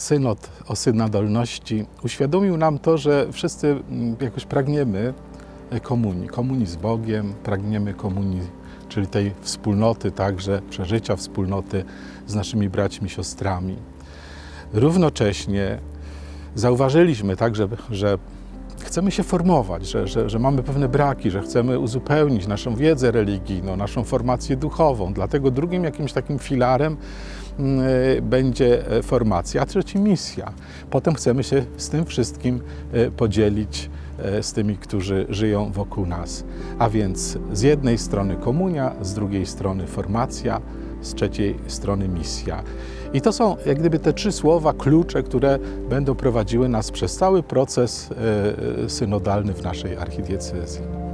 synod o synodalności uświadomił nam to, że wszyscy mm, jakoś pragniemy komunii, komunii z Bogiem, pragniemy komunii, czyli tej wspólnoty także, przeżycia wspólnoty z naszymi braćmi, siostrami. Równocześnie zauważyliśmy także, że chcemy się formować, że, że, że mamy pewne braki, że chcemy uzupełnić naszą wiedzę religijną, naszą formację duchową. Dlatego drugim jakimś takim filarem e, będzie e, formacja, a trzecim misja. Potem chcemy się z tym wszystkim e, podzielić z tymi, którzy żyją wokół nas. A więc z jednej strony komunia, z drugiej strony formacja, z trzeciej strony misja. I to są jak gdyby te trzy słowa, klucze, które będą prowadziły nas przez cały proces synodalny w naszej archidiecezji.